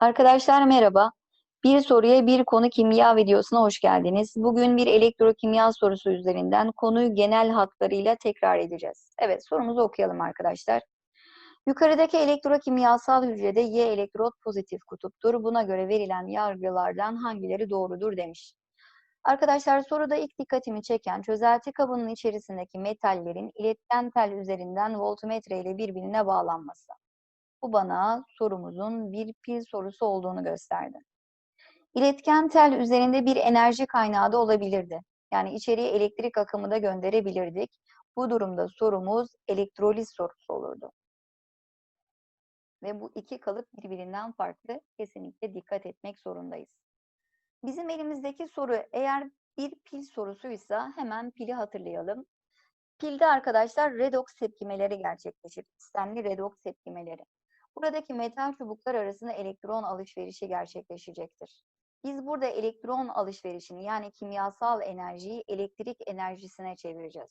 Arkadaşlar merhaba. Bir soruya bir konu kimya videosuna hoş geldiniz. Bugün bir elektrokimya sorusu üzerinden konuyu genel hatlarıyla tekrar edeceğiz. Evet sorumuzu okuyalım arkadaşlar. Yukarıdaki elektrokimyasal hücrede Y elektrot pozitif kutuptur. Buna göre verilen yargılardan hangileri doğrudur demiş. Arkadaşlar soruda ilk dikkatimi çeken çözelti kabının içerisindeki metallerin iletken tel üzerinden voltmetre ile birbirine bağlanması. Bu bana sorumuzun bir pil sorusu olduğunu gösterdi. İletken tel üzerinde bir enerji kaynağı da olabilirdi. Yani içeriye elektrik akımı da gönderebilirdik. Bu durumda sorumuz elektroliz sorusu olurdu. Ve bu iki kalıp birbirinden farklı. Kesinlikle dikkat etmek zorundayız. Bizim elimizdeki soru eğer bir pil sorusuysa hemen pili hatırlayalım. Pilde arkadaşlar redoks tepkimeleri gerçekleşir. İstemli redoks tepkimeleri. Buradaki metal çubuklar arasında elektron alışverişi gerçekleşecektir. Biz burada elektron alışverişini yani kimyasal enerjiyi elektrik enerjisine çevireceğiz.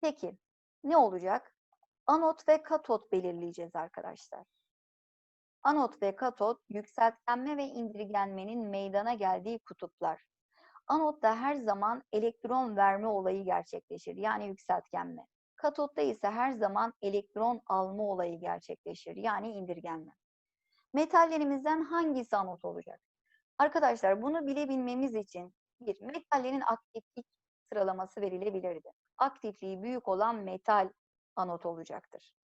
Peki ne olacak? Anot ve katot belirleyeceğiz arkadaşlar. Anot ve katot yükseltgenme ve indirgenmenin meydana geldiği kutuplar. Anotta her zaman elektron verme olayı gerçekleşir yani yükseltgenme. Katotta ise her zaman elektron alma olayı gerçekleşir. Yani indirgenme. Metallerimizden hangisi anot olacak? Arkadaşlar bunu bilebilmemiz için bir metallerin aktiflik sıralaması verilebilirdi. Aktifliği büyük olan metal anot olacaktır.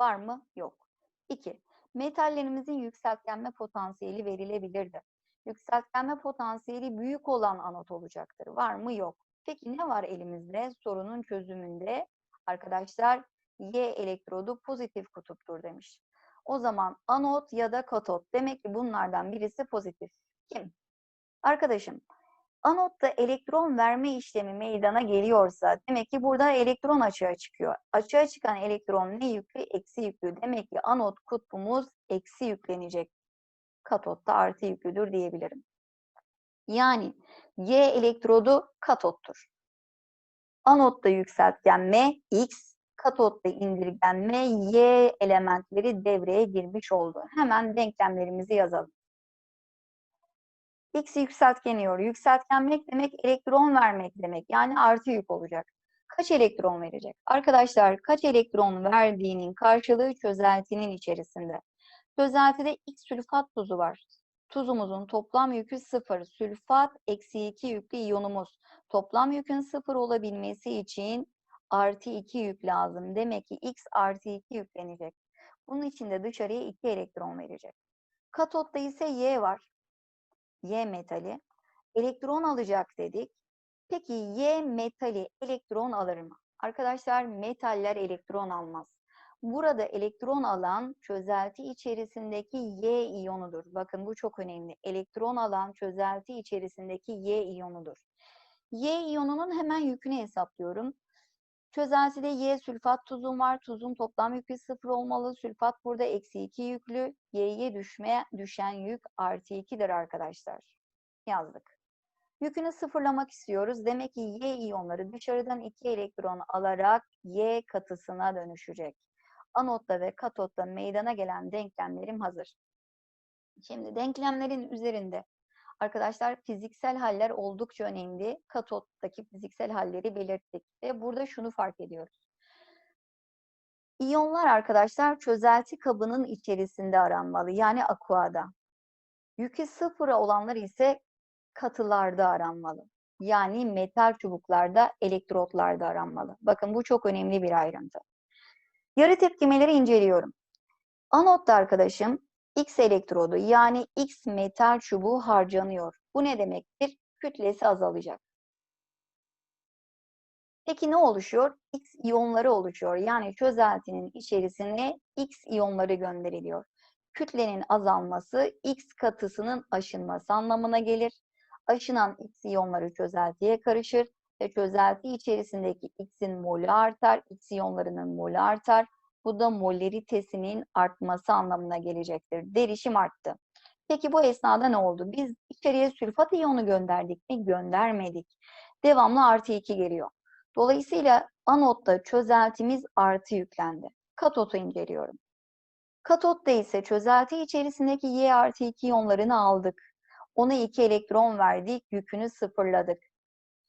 Var mı? Yok. İki, metallerimizin yükseltgenme potansiyeli verilebilirdi. Yükseltgenme potansiyeli büyük olan anot olacaktır. Var mı? Yok. Peki ne var elimizde? Sorunun çözümünde arkadaşlar Y elektrodu pozitif kutuptur demiş. O zaman anot ya da katot. Demek ki bunlardan birisi pozitif. Kim? Arkadaşım, anotta elektron verme işlemi meydana geliyorsa demek ki burada elektron açığa çıkıyor. Açığa çıkan elektron ne yüklü? Eksi yüklü. Demek ki anot kutbumuz eksi yüklenecek. Katotta artı yüklüdür diyebilirim. Yani Y elektrodu katottur. Anotta yükseltgenme X, katotta indirgenme Y elementleri devreye girmiş oldu. Hemen denklemlerimizi yazalım. X yükseltgeniyor. Yükseltgenmek demek elektron vermek demek. Yani artı yük olacak. Kaç elektron verecek? Arkadaşlar kaç elektron verdiğinin karşılığı çözeltinin içerisinde. Çözeltide X sülfat tuzu var. Tuzumuzun toplam yükü sıfır. Sülfat eksi 2 yüklü iyonumuz. Toplam yükün sıfır olabilmesi için artı 2 yük lazım. Demek ki X artı 2 yüklenecek. Bunun için de dışarıya 2 elektron verecek. Katotta ise Y var. Y metali. Elektron alacak dedik. Peki Y metali elektron alır mı? Arkadaşlar metaller elektron almaz. Burada elektron alan çözelti içerisindeki Y iyonudur. Bakın bu çok önemli. Elektron alan çözelti içerisindeki Y iyonudur. Y iyonunun hemen yükünü hesaplıyorum. Çözeltide Y sülfat tuzum var. Tuzun toplam yükü sıfır olmalı. Sülfat burada eksi 2 yüklü. Y'ye düşmeye düşen yük artı 2'dir arkadaşlar. Yazdık. Yükünü sıfırlamak istiyoruz. Demek ki Y iyonları dışarıdan 2 elektron alarak Y katısına dönüşecek. Anotta ve katotta meydana gelen denklemlerim hazır. Şimdi denklemlerin üzerinde arkadaşlar fiziksel haller oldukça önemli. Katottaki fiziksel halleri belirttik ve burada şunu fark ediyoruz. İyonlar arkadaşlar çözelti kabının içerisinde aranmalı yani akuada. Yükü sıfıra olanlar ise katılarda aranmalı. Yani metal çubuklarda, elektrotlarda aranmalı. Bakın bu çok önemli bir ayrıntı. Yarı tepkimeleri inceliyorum. Anotta arkadaşım X elektrodu yani X metal çubuğu harcanıyor. Bu ne demektir? Kütlesi azalacak. Peki ne oluşuyor? X iyonları oluşuyor. Yani çözeltinin içerisine X iyonları gönderiliyor. Kütlenin azalması X katısının aşınması anlamına gelir. Aşınan X iyonları çözeltiye karışır çözelti içerisindeki X'in molü artar, X iyonlarının molü artar. Bu da molaritesinin artması anlamına gelecektir. Derişim arttı. Peki bu esnada ne oldu? Biz içeriye sülfat iyonu gönderdik mi? Göndermedik. Devamlı artı 2 geliyor. Dolayısıyla anotta çözeltimiz artı yüklendi. Katotu inceliyorum. Katotta ise çözelti içerisindeki Y artı 2 iyonlarını aldık. Ona 2 elektron verdik, yükünü sıfırladık.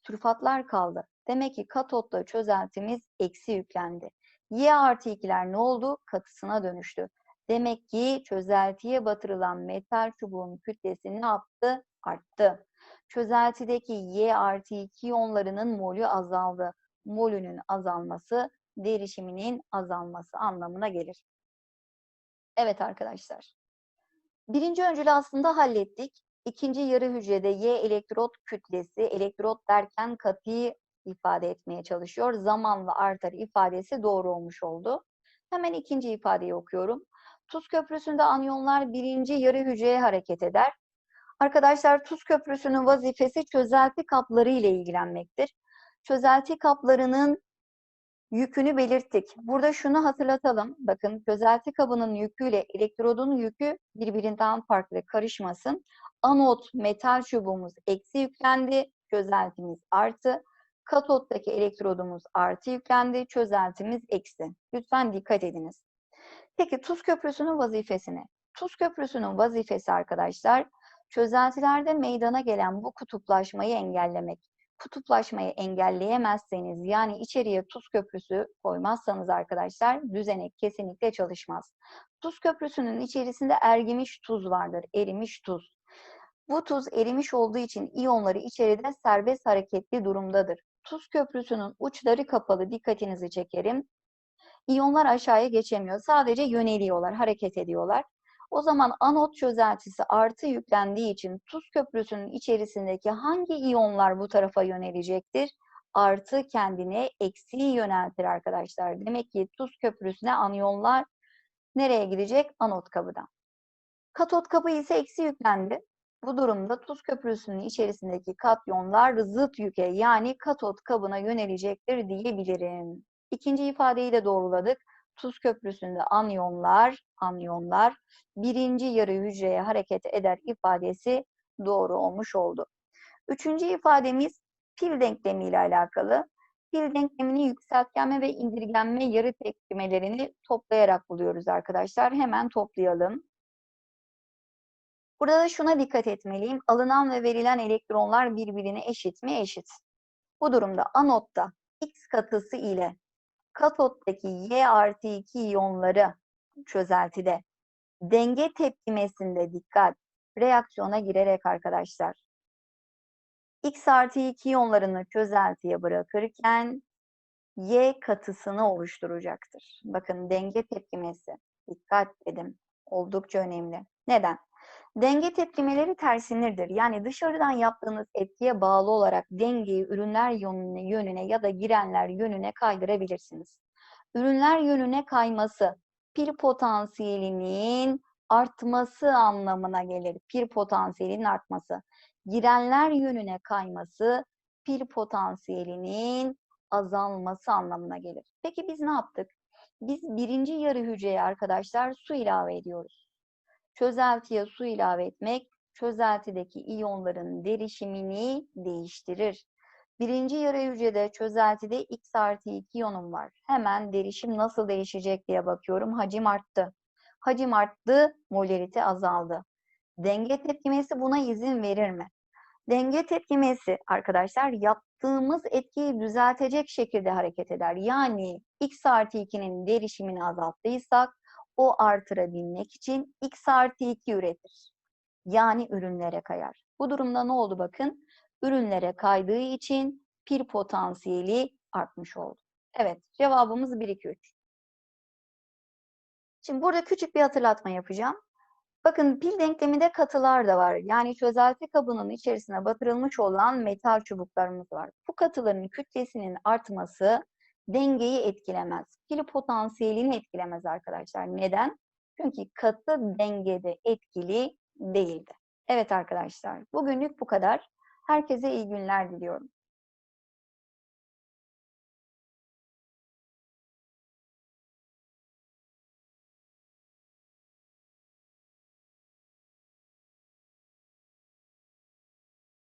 Sülfatlar kaldı. Demek ki katotta çözeltimiz eksi yüklendi. Y artı 2'ler ne oldu? Katısına dönüştü. Demek ki çözeltiye batırılan metal çubuğun kütlesi ne yaptı? Arttı. Çözeltideki Y artı 2 iyonlarının molü azaldı. Molünün azalması derişiminin azalması anlamına gelir. Evet arkadaşlar. Birinci öncülü aslında hallettik. İkinci yarı hücrede Y elektrot kütlesi, elektrot derken katıyı ifade etmeye çalışıyor. Zamanla artar ifadesi doğru olmuş oldu. Hemen ikinci ifadeyi okuyorum. Tuz köprüsünde anyonlar birinci yarı hücreye hareket eder. Arkadaşlar tuz köprüsünün vazifesi çözelti kapları ile ilgilenmektir. Çözelti kaplarının yükünü belirttik. Burada şunu hatırlatalım. Bakın çözelti kabının yüküyle elektrodun yükü birbirinden farklı karışmasın. Anot metal çubuğumuz eksi yüklendi, çözeltimiz artı. Katottaki elektrodumuz artı yüklendi, çözeltimiz eksi. Lütfen dikkat ediniz. Peki tuz köprüsünün vazifesini. Tuz köprüsünün vazifesi arkadaşlar, çözeltilerde meydana gelen bu kutuplaşmayı engellemek. Kutuplaşmayı engelleyemezseniz yani içeriye tuz köprüsü koymazsanız arkadaşlar düzenek kesinlikle çalışmaz. Tuz köprüsünün içerisinde ergimiş tuz vardır, erimiş tuz. Bu tuz erimiş olduğu için iyonları içeride serbest hareketli durumdadır. Tuz köprüsünün uçları kapalı dikkatinizi çekerim. İyonlar aşağıya geçemiyor. Sadece yöneliyorlar, hareket ediyorlar. O zaman anot çözeltisi artı yüklendiği için tuz köprüsünün içerisindeki hangi iyonlar bu tarafa yönelecektir? Artı kendine eksiği yöneltir arkadaşlar. Demek ki tuz köprüsüne anyonlar nereye gidecek? Anot kabıdan. Katot kabı ise eksi yüklendi. Bu durumda tuz köprüsünün içerisindeki katyonlar zıt yüke yani katot kabına yönelecektir diyebilirim. İkinci ifadeyi de doğruladık. Tuz köprüsünde anyonlar, anyonlar birinci yarı hücreye hareket eder ifadesi doğru olmuş oldu. Üçüncü ifademiz pil denklemi ile alakalı. Pil denklemini yükseltgenme ve indirgenme yarı tepkimelerini toplayarak buluyoruz arkadaşlar. Hemen toplayalım. Burada da şuna dikkat etmeliyim. Alınan ve verilen elektronlar birbirine eşit mi? Eşit. Bu durumda anotta X katısı ile katottaki Y artı 2 iyonları çözeltide denge tepkimesinde dikkat reaksiyona girerek arkadaşlar. X artı 2 iyonlarını çözeltiye bırakırken Y katısını oluşturacaktır. Bakın denge tepkimesi. Dikkat edin. Oldukça önemli. Neden? Denge tepkimeleri tersinirdir. Yani dışarıdan yaptığınız etkiye bağlı olarak dengeyi ürünler yönüne, yönüne ya da girenler yönüne kaydırabilirsiniz. Ürünler yönüne kayması pil potansiyelinin artması anlamına gelir. Pil potansiyelinin artması. Girenler yönüne kayması pil potansiyelinin azalması anlamına gelir. Peki biz ne yaptık? Biz birinci yarı hücreye arkadaşlar su ilave ediyoruz. Çözeltiye su ilave etmek çözeltideki iyonların derişimini değiştirir. Birinci yarı hücrede çözeltide X artı 2 iyonum var. Hemen derişim nasıl değişecek diye bakıyorum. Hacim arttı. Hacim arttı, molarite azaldı. Denge tepkimesi buna izin verir mi? Denge tepkimesi arkadaşlar yaptığımız etkiyi düzeltecek şekilde hareket eder. Yani X artı 2'nin derişimini azalttıysak o artırabilmek için X artı 2 üretir. Yani ürünlere kayar. Bu durumda ne oldu bakın? Ürünlere kaydığı için pir potansiyeli artmış oldu. Evet cevabımız 1, 2, 3. Şimdi burada küçük bir hatırlatma yapacağım. Bakın pil denkleminde katılar da var. Yani çözelti kabının içerisine batırılmış olan metal çubuklarımız var. Bu katıların kütlesinin artması dengeyi etkilemez. Pil potansiyelini etkilemez arkadaşlar. Neden? Çünkü katı dengede etkili değildi. Evet arkadaşlar, bugünlük bu kadar. Herkese iyi günler diliyorum.